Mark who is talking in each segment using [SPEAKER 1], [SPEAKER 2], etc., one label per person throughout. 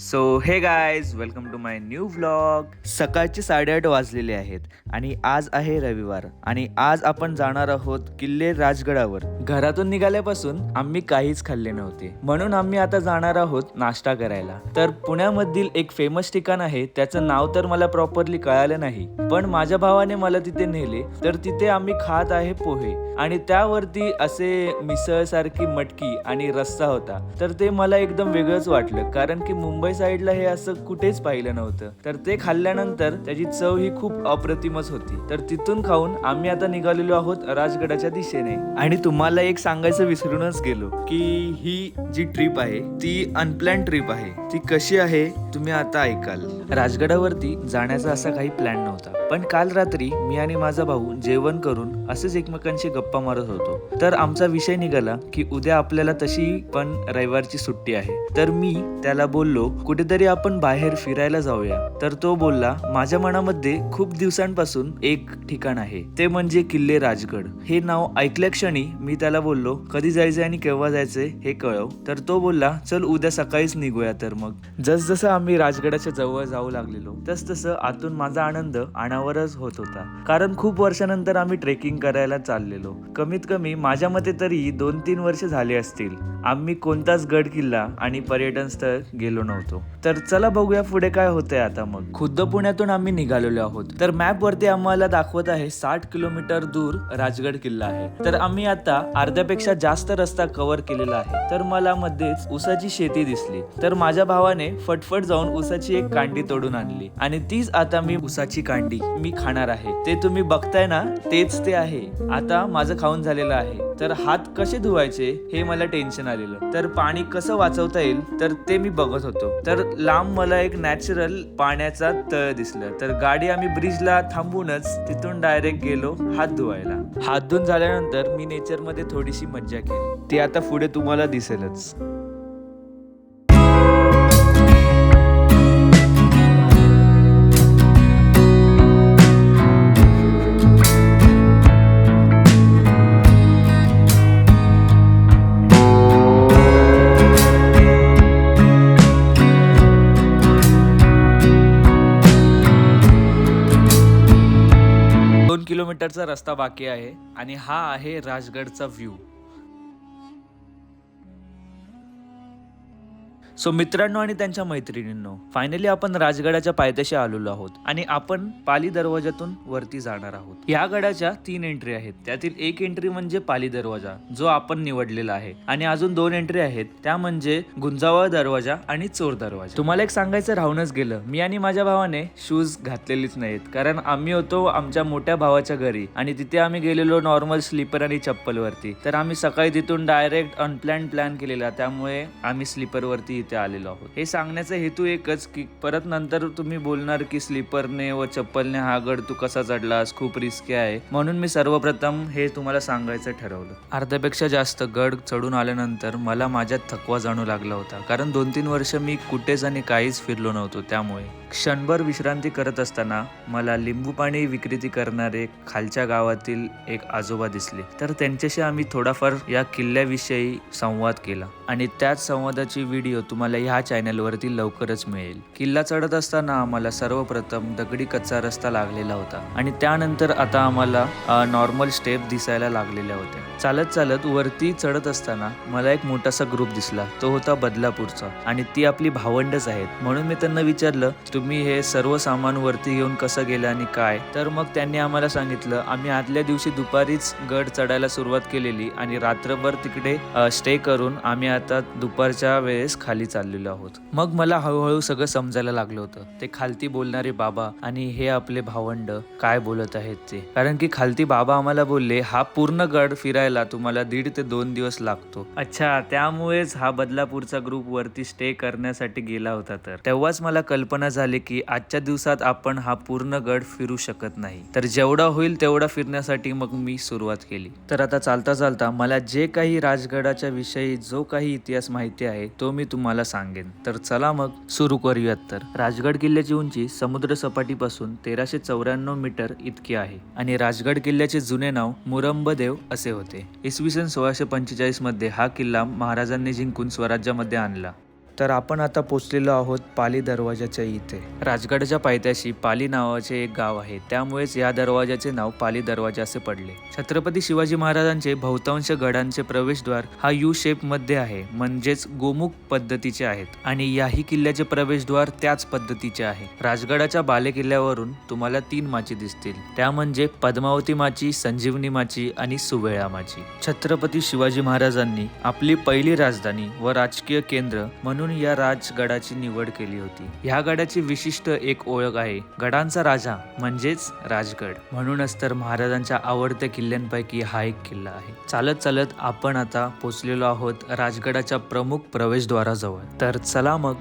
[SPEAKER 1] So hey guys welcome to my new vlog सकाळचे साडेआठ वाजलेले आहेत आणि आज आहे रविवार आणि आज आपण जाणार आहोत किल्ले राजगडावर. घरातून निघाल्यापासून आम्ही काहीच खाल्ले नव्हते. म्हणून आम्ही आता जाणार आहोत नाश्ता करायला. तर पुण्यामधील एक फेमस ठिकाण आहे त्याचं नाव तर मला प्रॉपरली कळालं नाही. पण माझ्या भावाने मला तिथे नेले तर तिथे आम्ही खात आहे पोहे. आणि त्यावरती असे मिसळ सारखी मटकी आणि रस्सा होता. तर ते मला एकदम वेगळंच वाटलं कारण की मुंबई साईडला हे असं कुठेच पाहिलं नव्हतं. तर ते खाल्ल्यानंतर त्याची चव ही खूप अप्रतिमच होती. तर तिथून खाऊन आम्ही आता निघालेलो आहोत राजगडाच्या दिशेने. आणि तुम्हाला एक सांगायचं विसरूनच गेलो की ही जी ट्रिप आहे ती अनप्लॅन ट्रिप आहे. ती कशी आहे तुम्ही आता ऐकाल. राजगडावरती जाण्याचा असा काही प्लॅन नव्हता. पण काल रात्री मी आणि माझा भाऊ जेवण करून असेच एकमेकांशी गप्पा मारत होतो. तर आमचा विषय निघाला की उद्या आपल्याला तशी पण रविवारची सुट्टी आहे. तर मी त्याला बोललो कुठेतरी आपण बाहेर फिरायला जाऊया. तर तो बोलला माझ्या मनामध्ये खूप दिवसांपासून एक ठिकाण आहे. ते म्हणजे किल्ले राजगड. हे नाव ऐकल्या क्षणी मी त्याला बोललो कधी जायचंय आणि केव्हा जायचंय हे कळव. तर तो बोलला चल उद्या सकाळीच निघूया तर मग. जसजसं आम्ही राजगडाच्या जवळ जाऊ लागलेलो तस तसं आतून माझा आनंद आणावरच होत होता. कारण खूप वर्षानंतर आम्ही ट्रेकिंग करायला चाललेलो. कमीत कमी माझ्या मते तरी दोन तीन वर्ष झाले असतील. आम्ही कोणताच गड किल्ला आणि पर्यटन स्थळ गेलो नव्हतो. तर चला बघूया पुढे काय होतंय आता मग. खुद्द पुण्यातून आम्ही निघालेलो आहोत. तर मॅप वरती आम्हाला दाखवत आहे साठ किलोमीटर दूर राजगड किल्ला आहे. तर आम्ही आता अर्ध्यापेक्षा जास्त रस्ता कव्हर केलेला आहे. तर मला मध्येच उसाची शेती दिसली. तर माझ्या भावाने फटफट जाऊन उसाची एक कांडी तोडून आणली. आणि तीच आता मी उसाची कांडी मी खाणार आहे. ते तुम्ही बघताय ना तेच ते आहे. आता माझं खाऊन झालेलं आहे. तर हात कसे धुवायचे हे मला टेन्शन आलेलं. तर पाणी कसं वाचवता येईल तर ते मी बघत होतो. तर लांब मला एक नॅचरल पाण्याचा तळ दिसलं. तर गाडी आम्ही ब्रिजला थांबूनच तिथून डायरेक्ट गेलो हात धुवायला. हात धुवून झाल्यानंतर मी नेचरमध्ये थोडीशी मज्जा केली. ती आता पुढे तुम्हाला दिसेलच. किलोमीटरचा रस्ता बाकी आहे आणि हा आहे राजगडचा व्ह्यू. सो मित्रांनो आणि त्यांच्या मैत्रिणींनो फायनली आपण राजगडाच्या पायथ्याशी आलेलो आहोत आणि आपण पाली दरवाजातून वरती जाणार आहोत. या गडाच्या तीन एंट्री आहेत. त्यातील एक एंट्री म्हणजे पाली दरवाजा जो आपण निवडलेला आहे. आणि अजून दोन एंट्री आहेत. त्या म्हणजे गुंजावळ दरवाजा आणि चोर दरवाजा. तुम्हाला एक सांगायचं राहूनच गेलं. मी आणि माझ्या भावाने शूज घातलेलीच नाहीत. कारण आम्ही होतो आमच्या मोठ्या भावाच्या घरी आणि तिथे आम्ही गेलेलो नॉर्मल स्लीपर आणि चप्पल वरती तर आम्ही सकाळी तिथून डायरेक्ट अनप्लॅन प्लॅन केलेला. त्यामुळे आम्ही स्लीपर वरती इथे आलेलो आहोत. हे सांगण्याचा हेतू एकच की परत नंतर तुम्ही बोलणार की स्लीपरने व चप्पलने हा गड तू कसा चढलास खूप रिस्की आहे. म्हणून मी सर्वप्रथम हे तुम्हाला सांगायचं ठरवलं. अर्ध्यापेक्षा जास्त गड चढून आल्यानंतर मला माझ्यात थकवा जाणू लागला होता. कारण दोन तीन वर्ष मी कुठेच आणि काहीच फिरलो नव्हतो त्यामुळे. क्षणभर विश्रांती करत असताना मला लिंबू पाणी विक्रेती करणारे खालच्या गावातील एक आजोबा दिसले. तर त्यांच्याशी आम्ही थोडाफार या किल्ल्याविषयी संवाद केला. आणि त्याच संवादाची व्हिडिओ तुम्हाला ह्या चॅनलवरती लवकरच मिळेल. किल्ला चढत असताना आम्हाला सर्वप्रथम दगडी कच्चा रस्ता लागलेला होता आणि त्यानंतर आता आम्हाला नॉर्मल स्टेप दिसायला लागलेल्या होत्या. चालत चालत वरती चढत असताना मला एक मोठासा ग्रुप दिसला. तो होता बदलापूरचा आणि ती आपली भावंडच आहेत. म्हणून मी त्यांना विचारलं तुम्ही हे सर्व सामान वरती घेऊन कसं गेलं आणि काय? तर मग त्यांनी आम्हाला सांगितलं आम्ही आदल्या दिवशी दुपारीच गड चढायला सुरुवात केलेली आणि रात्रभर तिकडे स्टे करून आम्ही आता दुपारच्या वेळेस खाली चाललेलो आहोत. मग मला हळूहळू सगळं समजायला लागलं होतं. ते खालती बोलणारे बाबा आणि हे आपले भावंड काय बोलत आहेत ते. कारण की खालती बाबा आम्हाला बोलले हा पूर्ण गड फिरायला तुम्हाला दीड ते दोन दिवस लागतो. अच्छा त्यामुळेच हा बदलापूरचा ग्रुप वरती स्टे करण्यासाठी गेला होता तर. तेव्हाच मला कल्पना झाली की आजच्या दिवसात आपण हा पूर्ण गड फिरू शकत नाही. तर जेवढा होईल तेवढा फिरण्यासाठी मग मी सुरुवात केली. तर आता चालता चालता मला जे काही राजगडाच्या विषयी जो काही इतिहास माहिती आहे तो मी तुम्हाला सांगेन. तर चला मग सुरू करूयात तर. राजगड किल्ल्याची उंची समुद्र सपाटीपासून तेराशे चौऱ्याण्णव मीटर इतकी आहे. आणि राजगड किल्ल्याचे जुने नाव मुरंबदेव असे होते. इसवी सन सोळाशे पंचेचाळीसमध्ये हा किल्ला महाराजांनी जिंकून स्वराज्यामध्ये आणला. तर आपण आता पोचलेलो आहोत पाली दरवाजाच्या इथे. राजगडच्या पायथ्याशी पाली नावाचे एक गाव आहे. त्यामुळेच या दरवाजाचे नाव पाली दरवाजा असे पडले. छत्रपती शिवाजी महाराजांचे बहुतांश गडांचे प्रवेशद्वार हा यू शेपमध्ये आहे. म्हणजेच गोमुख पद्धतीचे आहेत. आणि याही किल्ल्याचे प्रवेशद्वार त्याच पद्धतीचे आहे. राजगडाच्या बाले किल्ल्यावरून तुम्हाला तीन माची दिसतील. त्या म्हणजे पद्मावती माची संजीवनी माची आणि सुवेळा माची. छत्रपती शिवाजी महाराजांनी आपली पहिली राजधानी व राजकीय केंद्र म्हणून या राजगडाची निवड केली होती. ह्या गडाची विशिष्ट एक ओळख आहे. गडांचा राजा म्हणजेच राजगड. म्हणूनच तर महाराजांच्या आवडत्या किल्ल्यांपैकी हा एक किल्ला आहे. चालत चालत आपण आता पोचलेलो आहोत राजगडाच्या प्रमुख प्रवेशद्वाराजवळ. तर चला मग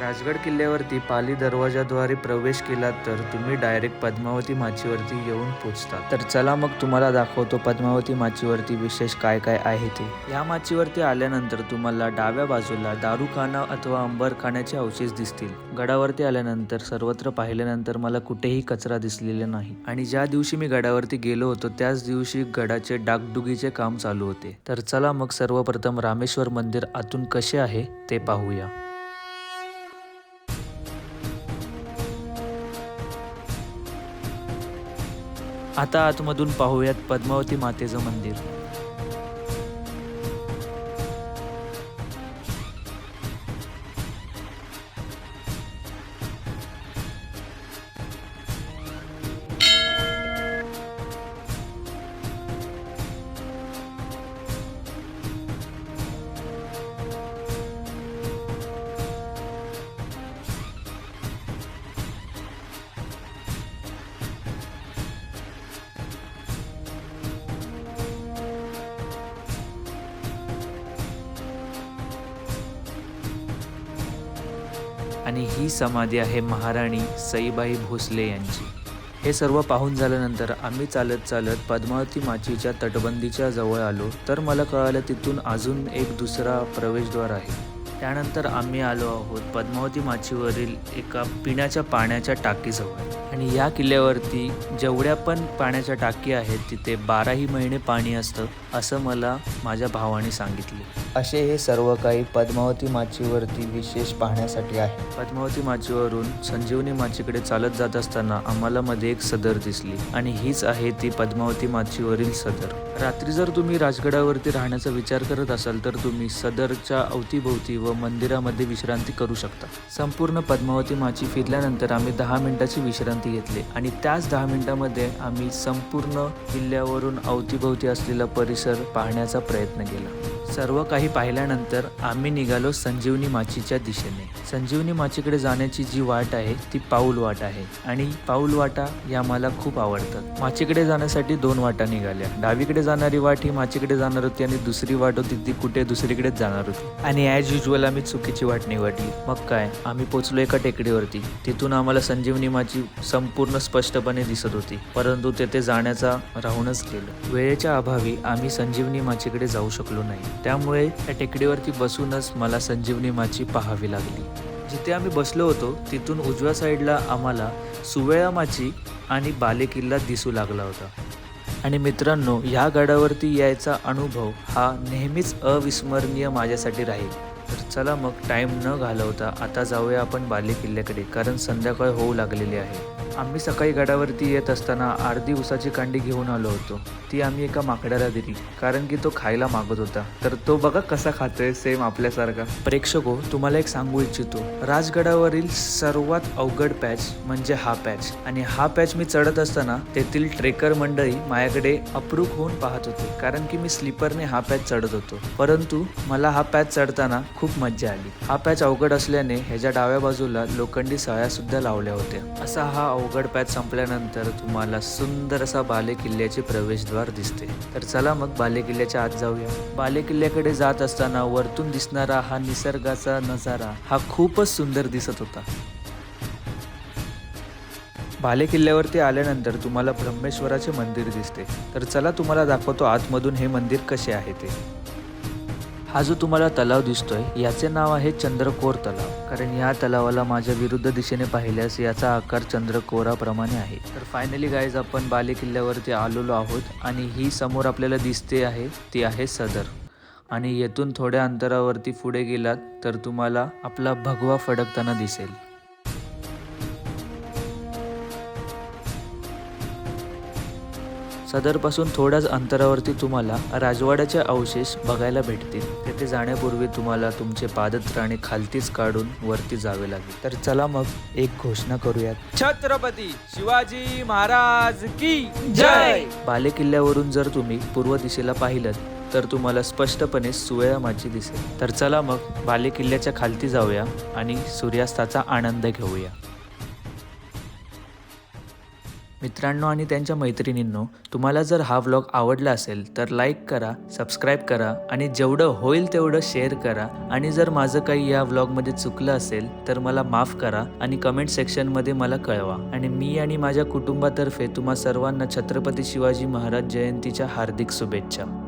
[SPEAKER 1] राजगड किल्ल्यावरती पाली दरवाजाद्वारे प्रवेश केलात तर तुम्ही डायरेक्ट पद्मावती माचीवरती येऊन पोचता. तर चला मग तुम्हाला दाखवतो पद्मावती माचीवरती विशेष काय काय आहे ते. या माचीवरती आल्यानंतर तुम्हाला डाव्या बाजूला दारूखाना अथवा अंबरखान्याचे अवशेष दिसतील. गडावरती आल्यानंतर सर्वत्र पाहिल्यानंतर मला कुठेही कचरा दिसलेला नाही. आणि ज्या दिवशी मी गडावरती गेलो होतो त्याच दिवशी गडाचे डागडुगीचे काम चालू होते. तर चला मग सर्वप्रथम रामेश्वर मंदिर आतून कसे आहे ते पाहूया. आता आतमधून पाहूयात पद्मावती मातेचं मंदिर. आणि ही समाधी आहे महाराणी सईबाई भोसले यांची. हे सर्व पाहून झाल्यानंतर आम्ही चालत चालत पद्मावती माचीच्या तटबंदीच्या जवळ आलो. तर मला कळालं तिथून अजून एक दुसरा प्रवेशद्वार आहे. त्यानंतर आम्ही आलो आहोत पद्मावती माचीवरील एका पिण्याच्या पाण्याच्या टाकीजवळ. आणि या किल्ल्यावरती जेवढ्या पण पाण्याच्या टाकी आहेत तिथे बाराही महिने पाणी असतं असं मला माझ्या भावाने सांगितले. असे हे सर्व काही पद्मावती माचीवरती विशेष पाहण्यासाठी आहे. पद्मावती माचीवरून संजीवनी माचीकडे चालत जात असताना आम्हाला मध्ये एक सदर दिसली आणि हीच आहे ती पद्मावती माचीवरील सदर. रात्री जर तुम्ही राजगडावरती राहण्याचा विचार करत असाल तर तुम्ही सदरच्या अवतीभोवती व मंदिरामध्ये विश्रांती करू शकता. संपूर्ण पद्मावती माची फिरल्यानंतर आम्ही दहा मिनिटाची विश्रांती घेतली. आणि त्याच दहा मिनिटामध्ये आम्ही संपूर्ण किल्ल्यावरून अवतीभोवती असलेला परिसर पाहण्याचा प्रयत्न केला. सर्व काही पाहिल्यानंतर आम्ही निघालो संजीवनी माचीच्या दिशेने. संजीवनी माचीकडे जाण्याची जी वाट आहे ती पाऊल वाट आहे. आणि पाऊल वाटा या मला खूप आवडतात माचीकडे जाण्यासाठी दोन वाटा निघाल्या. डावीकडे जाणारी वाट ही माचीकडे जाणार होती आणि दुसरी वाट होती ती कुठे? दुसरीकडेच जाणार होती. आणि ॲज युजल आम्ही चुकीची वाट निवडली. मग काय? आम्ही पोचलो एका टेकडीवरती. तिथून आम्हाला संजीवनी माची संपूर्ण स्पष्टपणे दिसत होती. परंतु तेथे जाण्याचा राहूनच गेलं. वेळेच्या अभावी आम्ही संजीवनी माचीकडे जाऊ शकलो नाही. त्यामुळे त्या टेकडीवरती बसूनच मला संजीवनी माची पाहावी लागली. जिथे आम्ही बसलो होतो तिथून उजव्या साईडला आम्हाला सुवेळा माची आणि बालेकिल्ला दिसू लागला होता. आणि मित्रांनो ह्या गडावरती यायचा अनुभव हा नेहमीच अविस्मरणीय माझ्यासाठी राहील. तर चला मग टाईम न घालवता आता जाऊया आपण बालेकिल्ल्याकडे कारण संध्याकाळ होऊ लागलेली आहे. आम्ही सकाळी गडावरती येत असताना अर्धी उसाची कांडी घेऊन आलो होतो. ती आम्ही एका माकड्याला दिली कारण की तो खायला मागत होता. तर तो बघा कसा खातोय सेम आपल्यासारखा. प्रेक्षको तुम्हाला एक सांगू इच्छितो. राजगडावरील सर्वात अवघड पॅच म्हणजे हा पॅच. आणि हा पॅच मी चढत असताना तेथील ट्रेकर मंडळी माझ्याकडे अप्रूप होऊन पाहत होते कारण की मी स्लीपरने हा पॅच चढत होतो. परंतु मला हा पॅच चढताना खूप मज्जा आली. हा पॅच अवघड असल्याने ह्याच्या डाव्या बाजूला लोखंडी सळ्या सुद्धा लावल्या होत्या. असा हा अवघड पॅच संपल्यानंतर तुम्हाला सुंदर असा बाले किल्ल्याचे प्रवेशद्वार दिसते. तर चला मग बाले किल्ल्याच्या आत जाऊया. बाले किल्ल्याकडे जात असताना वरतून दिसणारा हा निसर्गाचा नजारा हा खूपच सुंदर दिसत होता. भाले किल्ल्यावरती आल्यानंतर तुम्हाला ब्रह्मेश्वराचे मंदिर दिसते. तर चला तुम्हाला दाखवतो आतमधून हे मंदिर कसे आहे ते. हा जो तुम्हाला तलाव दिसतोय याचे नाव आहे चंद्रकोर तलाव. कारण या तलावाला माझ्या विरुद्ध दिशेने पाहिल्यास याचा आकार चंद्रकोराप्रमाणे आहे. तर फायनली गाईज आपण बाले किल्ल्यावरती आलेलो आहोत आणि ही समोर आपल्याला दिसते आहे ती आहे सदर. आणि येथून थोड्या अंतरावरती पुढे गेलात तर तुम्हाला आपला भगवा फडकताना दिसेल. सदरपासून थोड्याच अंतरावरती तुम्हाला राजवाड्याचे अवशेष बघायला भेटतील. तेथे जाण्यापूर्वी तुम्हाला तुमचे पादत्राणे खालतीच काढून वरती जावे लागेल. तर चला मग एक घोषणा करूयात.
[SPEAKER 2] छत्रपती शिवाजी महाराज की
[SPEAKER 1] जय! बाले किल्ल्यावरून जर तुम्ही पूर्व दिशेला पाहिलं तर तुम्हाला स्पष्टपणे सुवयामाची दिसेल. तर चला मग बाले किल्ल्याच्या खालती जाऊया आणि सूर्यास्ताचा आनंद घेऊया. मित्रांनो आणि त्यांच्या मैत्रिणींनो तुम्हाला जर हा व्लॉग आवडला असेल तर लाईक करा सबस्क्राईब करा आणि जेवढं होईल तेवढं शेअर करा. आणि जर माझं काही या व्लॉगमध्ये चुकलं असेल तर मला माफ करा आणि कमेंट सेक्शनमध्ये मला कळवा. आणि मी आणि माझ्या कुटुंबातर्फे तुम्हा सर्वांना छत्रपती शिवाजी महाराज जयंतीच्या हार्दिक शुभेच्छा.